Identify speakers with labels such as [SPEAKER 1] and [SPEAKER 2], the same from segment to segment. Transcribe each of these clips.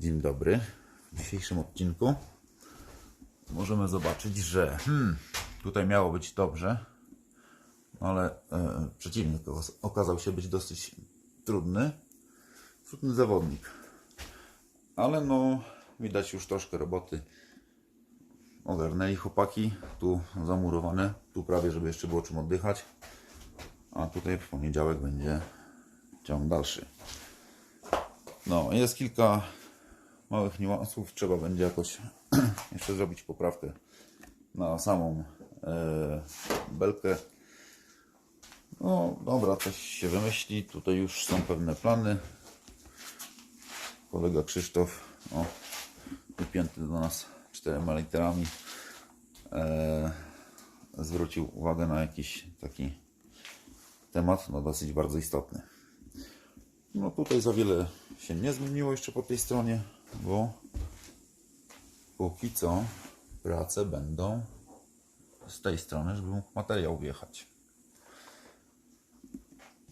[SPEAKER 1] Dzień dobry. W dzisiejszym odcinku możemy zobaczyć, że hmm, tutaj miało być dobrze, ale e, przeciwnik okaz- okazał się być dosyć trudny. Trudny zawodnik. Ale no, widać już troszkę roboty. Ogarnęli chłopaki. Tu zamurowane. Tu prawie, żeby jeszcze było czym oddychać. A tutaj w poniedziałek będzie ciąg dalszy. No, jest kilka małych niuansów. Trzeba będzie jakoś jeszcze zrobić poprawkę na samą e, belkę. No dobra, coś się wymyśli. Tutaj już są pewne plany. Kolega Krzysztof, o, wypięty do nas czterema literami, e, zwrócił uwagę na jakiś taki temat, no dosyć bardzo istotny. No tutaj za wiele się nie zmieniło jeszcze po tej stronie, bo póki co prace będą z tej strony, żeby mógł materiał wjechać.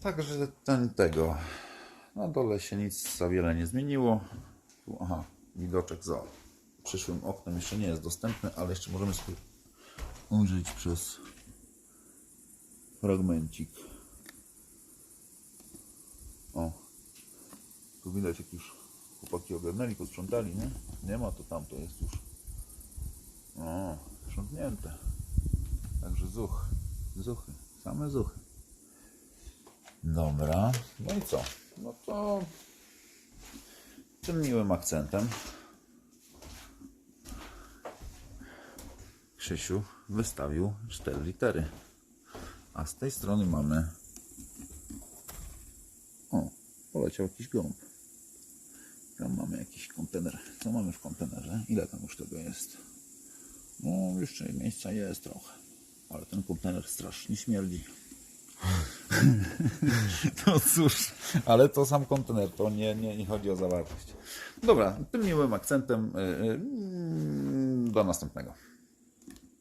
[SPEAKER 1] Także ten tego. Na dole się nic za wiele nie zmieniło. Tu, aha, widoczek za przyszłym oknem jeszcze nie jest dostępny, ale jeszcze możemy sobie ujrzeć przez fragmencik. O, tu widać jak już chłopaki ogarnęli, posprzątali, nie? Nie ma to tam, to jest już o, sprzątnięte. Także zuch, zuchy, same zuchy. Dobra, no i co? No to tym miłym akcentem Krzysiu wystawił cztery litery. A z tej strony mamy o, poleciał jakiś gołąb. Tam mamy jakiś kontener. Co mamy w kontenerze? Ile tam już tego jest? No, jeszcze miejsca jest trochę. Ale ten kontener strasznie śmierdzi. No cóż, ale to sam kontener, to nie, nie, nie chodzi o zawartość. Dobra, tym miłym akcentem. Yy, do następnego.